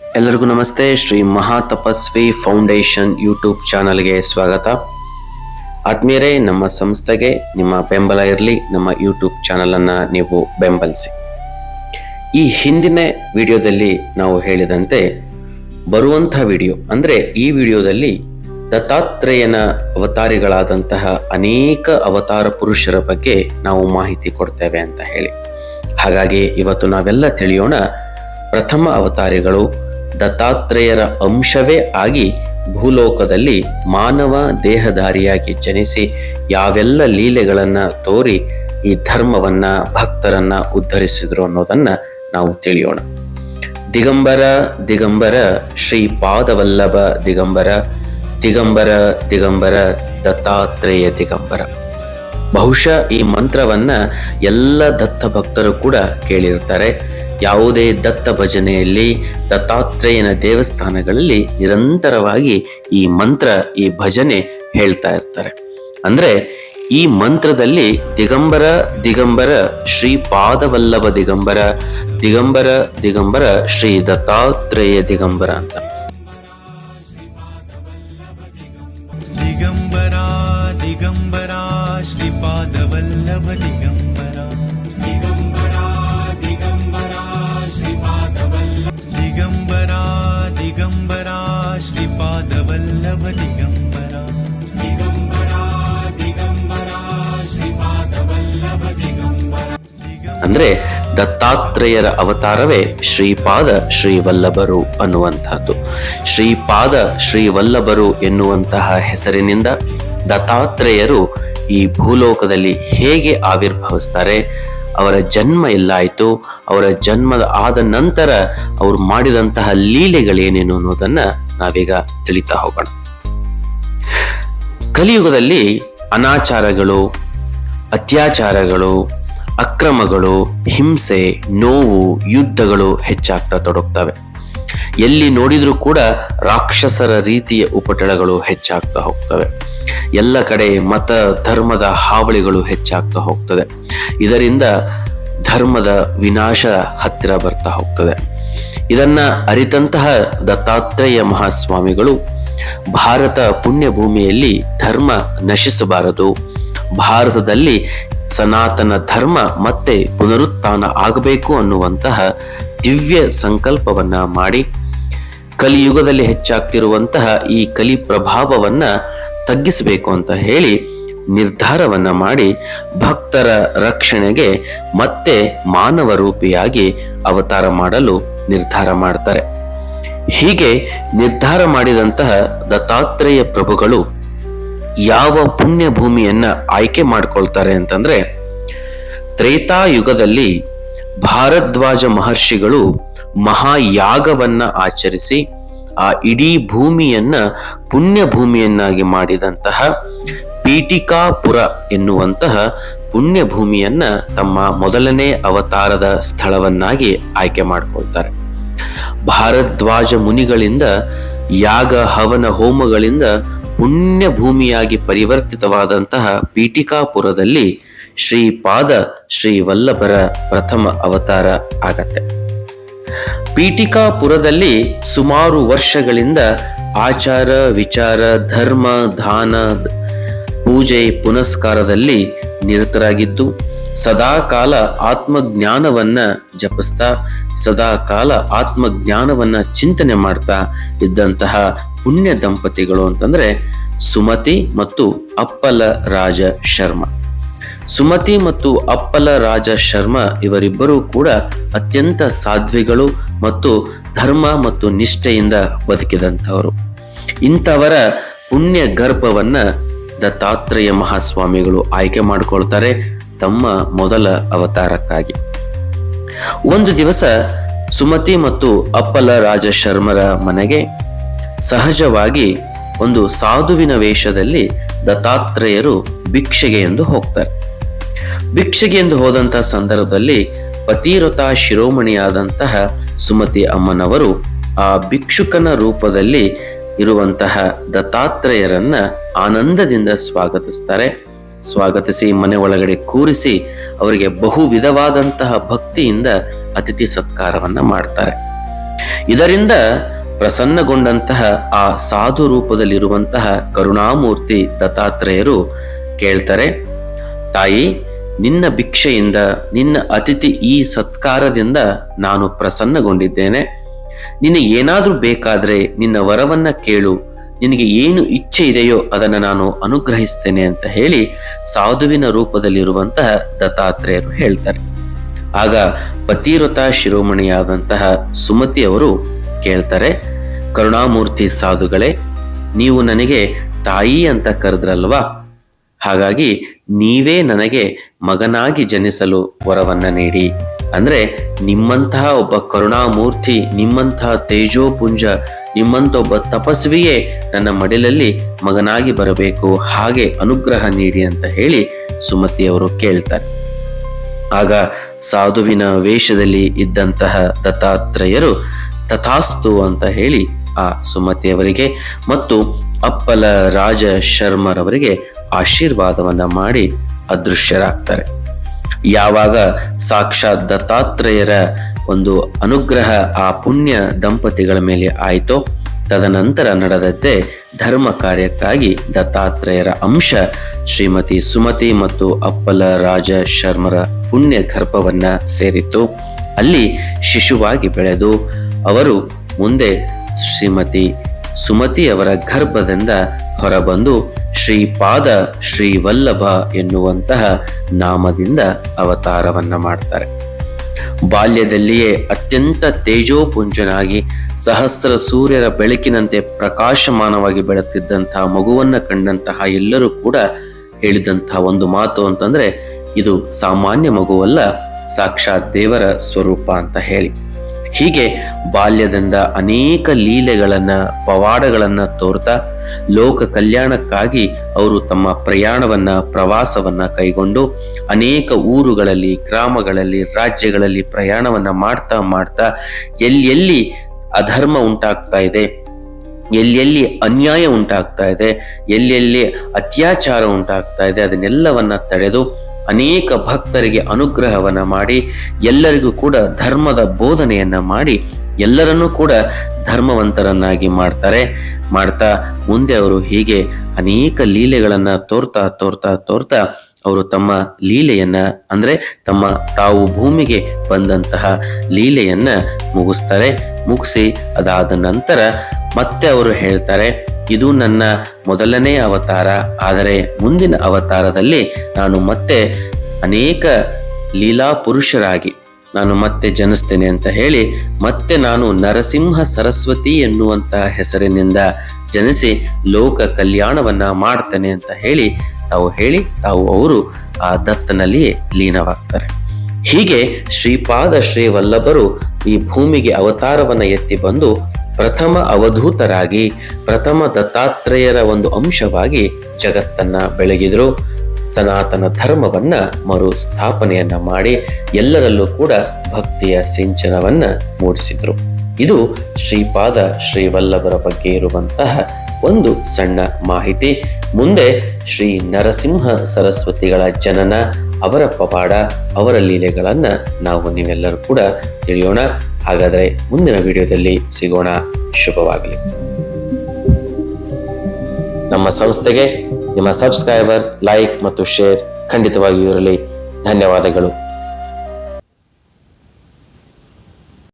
ಎಲ್ಲರಿಗೂ ನಮಸ್ತೆ. Shri Mahatapasvi foundation YouTube ಚಾನಲ್ಗೆ ಸ್ವಾಗತ. ಆತ್ಮೀಯರೇ, ನಮ್ಮ ಸಂಸ್ಥೆಗೆ ನಿಮ್ಮ ಬೆಂಬಲ ಇರಲಿ. ನಮ್ಮ ಯೂಟ್ಯೂಬ್ ಚಾನಲನ್ನು ನೀವು ಬೆಂಬಲಿಸಿ. ಈ ಹಿಂದಿನ ವಿಡಿಯೋದಲ್ಲಿ ನಾವು ಹೇಳಿದಂತೆ, ಬರುವಂಥ ವಿಡಿಯೋ, ಅಂದರೆ ಈ ವಿಡಿಯೋದಲ್ಲಿ ದತ್ತಾತ್ರೇಯನ ಅವತಾರಿಗಳಾದಂತಹ ಅನೇಕ ಅವತಾರ ಪುರುಷರ ಬಗ್ಗೆ ನಾವು ಮಾಹಿತಿ ಕೊಡ್ತೇವೆ ಅಂತ ಹೇಳಿ. ಹಾಗಾಗಿ ಇವತ್ತು ನಾವೆಲ್ಲ ತಿಳಿಯೋಣ ಪ್ರಥಮ ಅವತಾರಿಗಳು ದತ್ತಾತ್ರೇಯರ ಅಂಶವೇ ಆಗಿ ಭೂಲೋಕದಲ್ಲಿ ಮಾನವ ದೇಹಧಾರಿಯಾಗಿ ಜನಿಸಿ ಯಾವೆಲ್ಲ ಲೀಲೆಗಳನ್ನು ತೋರಿ ಈ ಧರ್ಮವನ್ನು, ಭಕ್ತರನ್ನ ಉದ್ಧರಿಸಿದ್ರು ಅನ್ನೋದನ್ನು ನಾವು ತಿಳಿಯೋಣ. ದಿಗಂಬರ ದಿಗಂಬರ, ಶ್ರೀ ಪಾದವಲ್ಲಭ ದಿಗಂಬರ ದಿಗಂಬರ ದಿಗಂಬರ, ದತ್ತಾತ್ರೇಯ ದಿಗಂಬರ. ಬಹುಶಃ ಈ ಮಂತ್ರವನ್ನು ಎಲ್ಲ ದತ್ತ ಭಕ್ತರು ಕೂಡ ಕೇಳಿರ್ತಾರೆ. ಯಾವುದೇ ದತ್ತ ಭಜನೆಯಲ್ಲಿ, ದತ್ತಾತ್ರೇಯನ ದೇವಸ್ಥಾನಗಳಲ್ಲಿ ನಿರಂತರವಾಗಿ ಈ ಮಂತ್ರ, ಈ ಭಜನೆ ಹೇಳ್ತಾ ಇರ್ತಾರೆ. ಅಂದರೆ ಈ ಮಂತ್ರದಲ್ಲಿ ದಿಗಂಬರ ದಿಗಂಬರ ಶ್ರೀ ಪಾದವಲ್ಲಭ ದಿಗಂಬರ ದಿಗಂಬರ ದಿಗಂಬರ ಶ್ರೀ ದತ್ತಾತ್ರೇಯ ದಿಗಂಬರ ಅಂತ. ದಿಗಂಬರ ದಿಗಂಬರ ಶ್ರೀ ಪಾದವಲ್ಲಭ ದಿಗಂಬರ. ಅಂದ್ರೆ ದತ್ತಾತ್ರೇಯರ ಅವತಾರವೇ ಶ್ರೀಪಾದ ಶ್ರೀವಲ್ಲಭರು ಅನ್ನುವಂತಹದ್ದು ಶ್ರೀಪಾದ ಶ್ರೀವಲ್ಲಭರು ಎನ್ನುವಂತಹ ಹೆಸರಿನಿಂದ ದತ್ತಾತ್ರೇಯರು ಈ ಭೂಲೋಕದಲ್ಲಿ ಹೇಗೆ ಆವಿರ್ಭವಿಸ್ತಾರೆ, ಅವರ ಜನ್ಮ ಎಲ್ಲಾಯಿತು, ಅವರ ಜನ್ಮದ ಆದ ನಂತರ ಅವರು ಮಾಡಿದಂತಹ ಲೀಲೆಗಳೇನೇನು ಅನ್ನೋದನ್ನು ನಾವೀಗ ತಿಳಿತಾ ಹೋಗೋಣ. ಕಲಿಯುಗದಲ್ಲಿ ಅನಾಚಾರಗಳು, ಅತ್ಯಾಚಾರಗಳು, ಅಕ್ರಮಗಳು, ಹಿಂಸೆ, ನೋವು, ಯುದ್ಧಗಳು ಹೆಚ್ಚಾಗ್ತಾ ತೊಡಗ್ತವೆ. ಎಲ್ಲಿ ನೋಡಿದ್ರೂ ಕೂಡ ರಾಕ್ಷಸರ ರೀತಿಯ ಉಪಟಳಗಳು ಹೆಚ್ಚಾಗ್ತಾ ಹೋಗ್ತವೆ. ಎಲ್ಲ ಕಡೆ ಮತ, ಧರ್ಮದ ಹಾವಳಿಗಳು ಹೆಚ್ಚಾಗ್ತಾ ಹೋಗ್ತದೆ. ಇದರಿಂದ ಧರ್ಮದ ವಿನಾಶ ಹತ್ತಿರ ಬರ್ತಾ ಹೋಗ್ತದೆ. ಇದನ್ನ ಅರಿತಂತಹ ದತ್ತಾತ್ರೇಯ ಮಹಾಸ್ವಾಮಿಗಳು ಭಾರತ ಪುಣ್ಯ ಭೂಮಿಯಲ್ಲಿ ಧರ್ಮ ನಶಿಸಬಾರದು. ಭಾರತದಲ್ಲಿ ಸನಾತನ ಧರ್ಮ ಮತ್ತೆ ಪುನರುತ್ಥಾನ ಆಗಬೇಕು ಅನ್ನುವಂತಹ ದಿವ್ಯ ಸಂಕಲ್ಪವನ್ನ ಮಾಡಿ, ಕಲಿಯುಗದಲ್ಲಿ ಹೆಚ್ಚಾಗ್ತಿರುವಂತಹ ಈ ಕಲಿ ಪ್ರಭಾವವನ್ನ ತಗ್ಗಿಸಬೇಕು ಅಂತ ಹೇಳಿ ನಿರ್ಧಾರವನ್ನ ಮಾಡಿ ಭಕ್ತರ ರಕ್ಷಣೆಗೆ ಮತ್ತೆ ಮಾನವ ರೂಪಿಯಾಗಿ ಅವತಾರ ಮಾಡಲು ನಿರ್ಧಾರ ಮಾಡ್ತಾರೆ. ಹೀಗೆ ನಿರ್ಧಾರ ಮಾಡಿದಂತಹ ದತ್ತಾತ್ರೇಯ ಪ್ರಭುಗಳು ಯಾವ ಪುಣ್ಯ ಭೂಮಿಯನ್ನ ಆಯ್ಕೆ ಮಾಡ್ಕೊಳ್ತಾರೆ ಅಂತಂದ್ರೆ, ತ್ರೇತಾಯುಗದಲ್ಲಿ ಭಾರದ್ವಾಜ ಮಹರ್ಷಿಗಳು ಮಹಾಯಾಗವನ್ನ ಆಚರಿಸಿ ಆ ಇಡೀ ಭೂಮಿಯನ್ನ ಪುಣ್ಯ ಭೂಮಿಯನ್ನಾಗಿ ಮಾಡಿದಂತಹ ಪೀಠಿಕಾಪುರ ಎನ್ನುವಂತಹ ಪುಣ್ಯ ಭೂಮಿಯನ್ನ ತಮ್ಮ ಮೊದಲನೇ ಅವತಾರದ ಸ್ಥಳವನ್ನಾಗಿ ಆಯ್ಕೆ ಮಾಡಿಕೊಳ್ತಾರೆ. ಭಾರದ್ವಾಜ ಮುನಿಗಳಿಂದ, ಯಾಗ, ಹವನ, ಹೋಮಗಳಿಂದ ಪುಣ್ಯ ಭೂಮಿಯಾಗಿ ಪರಿವರ್ತಿತವಾದಂತಹ ಪೀಠಿಕಾಪುರದಲ್ಲಿ ಶ್ರೀಪಾದ ಶ್ರೀ ವಲ್ಲಭರ ಪ್ರಥಮ ಅವತಾರ ಆಗತ್ತೆ. ಪೀಠಿಕಾಪುರದಲ್ಲಿ ಸುಮಾರು ವರ್ಷಗಳಿಂದ ಆಚಾರ, ವಿಚಾರ, ಧರ್ಮ, ದಾನ ಪೂಜೆ ಪುನಸ್ಕಾರದಲ್ಲಿ ನಿರತರಾಗಿದ್ದು ಸದಾಕಾಲ ಆತ್ಮಜ್ಞಾನವನ್ನ ಜಪಿಸ್ತಾ ಸದಾಕಾಲ ಆತ್ಮಜ್ಞಾನವನ್ನ ಚಿಂತನೆ ಮಾಡ್ತಾ ಇದ್ದಂತಹ ಪುಣ್ಯ ದಂಪತಿಗಳು ಅಂತಂದ್ರೆ ಸುಮತಿ ಮತ್ತು ಅಪ್ಪಲ ರಾಜ ಶರ್ಮ. ಸುಮತಿ ಮತ್ತು ಅಪ್ಪಲ ರಾಜ ಶರ್ಮ ಇವರಿಬ್ಬರೂ ಕೂಡ ಅತ್ಯಂತ ಸಾಧ್ವಿಗಳು ಮತ್ತು ಧರ್ಮ ಮತ್ತು ನಿಷ್ಠೆಯಿಂದ ಬದುಕಿದಂಥವರು. ಇಂಥವರ ಪುಣ್ಯ ಗರ್ಭವನ್ನ ದತ್ತಾತ್ರೇಯ ಮಹಾಸ್ವಾಮಿಗಳು ಆಯ್ಕೆ ಮಾಡಿಕೊಳ್ತಾರೆ ತಮ್ಮ ಮೊದಲ ಅವತಾರಕ್ಕಾಗಿ. ಒಂದು ದಿವಸ ಸುಮತಿ ಮತ್ತು ಅಪ್ಪಲ ರಾಜ ಶರ್ಮರ ಮನೆಗೆ ಸಹಜವಾಗಿ ಒಂದು ಸಾಧುವಿನ ವೇಷದಲ್ಲಿ ದತ್ತಾತ್ರೇಯರು ಭಿಕ್ಷೆಗೆ ಎಂದು ಹೋಗ್ತಾರೆ. ಭಿಕ್ಷೆಗೆ ಎಂದು ಹೋದಂತಹ ಸಂದರ್ಭದಲ್ಲಿ ಪತಿವ್ರತ ಶಿರೋಮಣಿಯಾದಂತಹ ಸುಮತಿ ಅಮ್ಮನವರು ಆ ಭಿಕ್ಷುಕನ ರೂಪದಲ್ಲಿ ಇರುವಂತಹ ದತ್ತಾತ್ರೇಯರನ್ನ ಆನಂದದಿಂದ ಸ್ವಾಗತಿಸ್ತಾರೆ. ಸ್ವಾಗತಿಸಿ, ಮನೆ ಒಳಗಡೆ ಕೂರಿಸಿ ಅವರಿಗೆ ಬಹು ವಿಧವಾದಂತಹ ಭಕ್ತಿಯಿಂದ ಅತಿಥಿ ಸತ್ಕಾರವನ್ನ ಮಾಡ್ತಾರೆ. ಇದರಿಂದ ಪ್ರಸನ್ನಗೊಂಡಂತಹ ಆ ಸಾಧು ರೂಪದಲ್ಲಿರುವಂತಹ ಕರುಣಾಮೂರ್ತಿ ದತ್ತಾತ್ರೇಯರು ಕೇಳ್ತಾರೆ, ತಾಯಿ, ನಿನ್ನ ಭಿಕ್ಷೆಯಿಂದ, ನಿನ್ನ ಅತಿಥಿ ಈ ಸತ್ಕಾರದಿಂದ ನಾನು ಪ್ರಸನ್ನಗೊಂಡಿದ್ದೇನೆ. ನಿನಗೆ ಏನಾದರೂ ಬೇಕಾದ್ರೆ ನಿನ್ನ ವರವನ್ನ ಕೇಳು. ನಿನಗೆ ಏನು ಇಚ್ಛೆ ಇದೆಯೋ ಅದನ್ನು ನಾನು ಅನುಗ್ರಹಿಸ್ತೇನೆ ಅಂತ ಹೇಳಿ ಸಾಧುವಿನ ರೂಪದಲ್ಲಿರುವಂತಹ ದತ್ತಾತ್ರೇಯರು ಹೇಳ್ತಾರೆ. ಆಗ ಪತಿವ್ರತ ಶಿರೋಮಣಿಯಾದಂತಹ ಸುಮತಿ ಅವರು ಕೇಳ್ತಾರೆ, ಕರುಣಾಮೂರ್ತಿ ಸಾಧುಗಳೇ, ನೀವು ನನಗೆ ತಾಯಿ ಅಂತ ಕರೆದ್ರಲ್ವಾ? ಹಾಗಾಗಿ ನೀವೇ ನನಗೆ ಮಗನಾಗಿ ಜನಿಸಲು ವರವನ್ನು ನೀಡಿ. ಅಂದ್ರೆ ನಿಮ್ಮಂತಹ ಒಬ್ಬ ಕರುಣಾಮೂರ್ತಿ ನಿಮ್ಮಂತಹ ತೇಜೋಪುಂಜ ನಿಮ್ಮಂತ ಒಬ್ಬ ತಪಸ್ವಿಯೇ ನನ್ನ ಮಡಿಲಲ್ಲಿ ಮಗನಾಗಿ ಬರಬೇಕು, ಹಾಗೆ ಅನುಗ್ರಹ ನೀಡಿ ಅಂತ ಹೇಳಿ ಸುಮತಿಯವರು ಕೇಳ್ತಾರೆ. ಆಗ ಸಾಧುವಿನ ವೇಷದಲ್ಲಿ ಇದ್ದಂತಹ ದತ್ತಾತ್ರೇಯರು ತಥಾಸ್ತು ಅಂತ ಹೇಳಿ ಆ ಸುಮತಿಯವರಿಗೆ ಮತ್ತು ಅಪ್ಪಲ ರಾಜ ಶರ್ಮರವರಿಗೆ ಆಶೀರ್ವಾದವನ್ನ ಮಾಡಿ ಅದೃಶ್ಯರಾಗ್ತಾರೆ. ಯಾವಾಗ ಸಾಕ್ಷಾತ್ ದತ್ತಾತ್ರೇಯರ ಒಂದು ಅನುಗ್ರಹ ಆ ಪುಣ್ಯ ದಂಪತಿಗಳ ಮೇಲೆ ಆಯಿತೋ, ತದನಂತರ ನಡೆದದ್ದೇ ಧರ್ಮ ಕಾರ್ಯಕ್ಕಾಗಿ ದತ್ತಾತ್ರೇಯರ ಅಂಶ ಶ್ರೀಮತಿ ಸುಮತಿ ಮತ್ತು ಅಪ್ಪಲ ರಾಜ ಶರ್ಮರ ಪುಣ್ಯ ಗರ್ಭವನ್ನ ಸೇರಿತು ಅಲ್ಲಿ ಶಿಶುವಾಗಿ ಬೆಳೆದು ಅವರು ಮುಂದೆ ಶ್ರೀಮತಿ ಸುಮತಿ ಅವರ ಗರ್ಭದಿಂದ ಹೊರಬಂದು ಶ್ರೀಪಾದ ಶ್ರೀವಲ್ಲಭ ಎನ್ನುವಂತಹ ನಾಮದಿಂದ ಅವತಾರವನ್ನ ಮಾಡ್ತಾರೆ. ಬಾಲ್ಯದಲ್ಲಿಯೇ ಅತ್ಯಂತ ತೇಜೋಪುಂಜನಾಗಿ ಸಹಸ್ರ ಸೂರ್ಯರ ಬೆಳಕಿನಂತೆ ಪ್ರಕಾಶಮಾನವಾಗಿ ಬೆಳೆತಿದ್ದಂತಹ ಮಗುವನ್ನ ಕಂಡಂತಹ ಎಲ್ಲರೂ ಕೂಡ ಹೇಳಿದಂತಹ ಒಂದು ಮಾತು ಅಂತಂದ್ರೆ, ಇದು ಸಾಮಾನ್ಯ ಮಗುವಲ್ಲ, ಸಾಕ್ಷಾತ್ ದೇವರ ಸ್ವರೂಪ ಅಂತ ಹೇಳಿ. ಹೀಗೆ ಬಾಲ್ಯದಿಂದ ಅನೇಕ ಲೀಲೆಗಳನ್ನ ಪವಾಡಗಳನ್ನ ತೋರ್ತಾ ಲೋಕ ಕಲ್ಯಾಣಕ್ಕಾಗಿ ಅವರು ತಮ್ಮ ಪ್ರಯಾಣವನ್ನ, ಪ್ರವಾಸವನ್ನ ಕೈಗೊಂಡು ಅನೇಕ ಊರುಗಳಲ್ಲಿ, ಗ್ರಾಮಗಳಲ್ಲಿ, ರಾಜ್ಯಗಳಲ್ಲಿ ಪ್ರಯಾಣವನ್ನ ಮಾಡ್ತಾ ಮಾಡ್ತಾ ಎಲ್ಲೆಲ್ಲಿ ಅಧರ್ಮ ಉಂಟಾಗ್ತಾ ಇದೆ, ಎಲ್ಲೆಲ್ಲಿ ಅನ್ಯಾಯ ಉಂಟಾಗ್ತಾ ಇದೆ, ಎಲ್ಲೆಲ್ಲಿ ಅತ್ಯಾಚಾರ ಉಂಟಾಗ್ತಾ ಇದೆ, ಅದನ್ನೆಲ್ಲವನ್ನ ತಡೆದು ಅನೇಕ ಭಕ್ತರಿಗೆ ಅನುಗ್ರಹವನ್ನ ಮಾಡಿ ಎಲ್ಲರಿಗೂ ಕೂಡ ಧರ್ಮದ ಬೋಧನೆಯನ್ನ ಮಾಡಿ ಎಲ್ಲರನ್ನೂ ಕೂಡ ಧರ್ಮವಂತರನ್ನಾಗಿ ಮಾಡ್ತಾರೆ. ಮಾಡ್ತಾ ಮುಂದೆ ಅವರು ಹೀಗೆ ಅನೇಕ ಲೀಲೆಗಳನ್ನ ತೋರ್ತಾ ತೋರ್ತಾ ತೋರ್ತಾ ಅವರು ತಮ್ಮ ಲೀಲೆಯನ್ನ, ಅಂದ್ರೆ ತಮ್ಮ ತಾವು ಭೂಮಿಗೆ ಬಂದಂತಹ ಲೀಲೆಯನ್ನ ಮುಗಿಸ್ತಾರೆ. ಮುಗಿಸಿ ಅದಾದ ನಂತರ ಮತ್ತೆ ಅವರು ಹೇಳ್ತಾರೆ, ಇದು ನನ್ನ ಮೊದಲನೇ ಅವತಾರ, ಆದರೆ ಮುಂದಿನ ಅವತಾರದಲ್ಲಿ ನಾನು ಮತ್ತೆ ಅನೇಕ ಲೀಲಾ ಪುರುಷರಾಗಿ ನಾನು ಮತ್ತೆ ಜನಿಸ್ತೇನೆ ಅಂತ ಹೇಳಿ ಮತ್ತೆ ನಾನು ನರಸಿಂಹ ಸರಸ್ವತಿ ಎನ್ನುವಂತಹ ಹೆಸರಿನಿಂದ ಜನಿಸಿ ಲೋಕ ಕಲ್ಯಾಣವನ್ನ ಮಾಡ್ತೇನೆ ಅಂತ ಹೇಳಿ ತಾವು ಹೇಳಿ ತಾವು ಅವರು ಆ ದತ್ತನಲ್ಲಿಯೇ ಲೀನವಾಗ್ತಾರೆ. ಹೀಗೆ ಶ್ರೀಪಾದ ಶ್ರೀ ವಲ್ಲಭರು ಈ ಭೂಮಿಗೆ ಅವತಾರವನ್ನ ಎತ್ತಿ ಬಂದು ಪ್ರಥಮ ಅವಧೂತರಾಗಿ ಪ್ರಥಮ ದತ್ತಾತ್ರೇಯರ ಒಂದು ಅಂಶವಾಗಿ ಜಗತ್ತನ್ನ ಬೆಳಗಿದ್ರು. ಸನಾತನ ಧರ್ಮವನ್ನ ಮರು ಸ್ಥಾಪನೆಯನ್ನ ಮಾಡಿ ಎಲ್ಲರಲ್ಲೂ ಕೂಡ ಭಕ್ತಿಯ ಸಿಂಚನವನ್ನ ಮೂಡಿಸಿದರು. ಇದು ಶ್ರೀಪಾದ ಶ್ರೀವಲ್ಲಭರ ಬಗ್ಗೆ ಇರುವಂತಹ ಒಂದು ಸಣ್ಣ ಮಾಹಿತಿ. ಮುಂದೆ ಶ್ರೀ ನರಸಿಂಹ ಸರಸ್ವತಿಗಳ ಜನನ, ಅವರ ಪವಾಡ, ಅವರ ಲೀಲೆಗಳನ್ನು ನಾವು ನೀವೆಲ್ಲರೂ ಕೂಡ ತಿಳಿಯೋಣ. ಹಾಗಾದರೆ ಮುಂದಿನ ವಿಡಿಯೋದಲ್ಲಿ ಸಿಗೋಣ. ಶುಭವಾಗಲಿ. ನಮ್ಮ ಸಂಸ್ಥೆಗೆ ನಿಮ್ಮ ಸಬ್ಸ್ಕ್ರೈಬರ್ ಲೈಕ್ ಮತ್ತು ಶೇರ್ ಖಂಡಿತವಾಗಿಯೂ ಇರಲಿ. ಧನ್ಯವಾದಗಳು.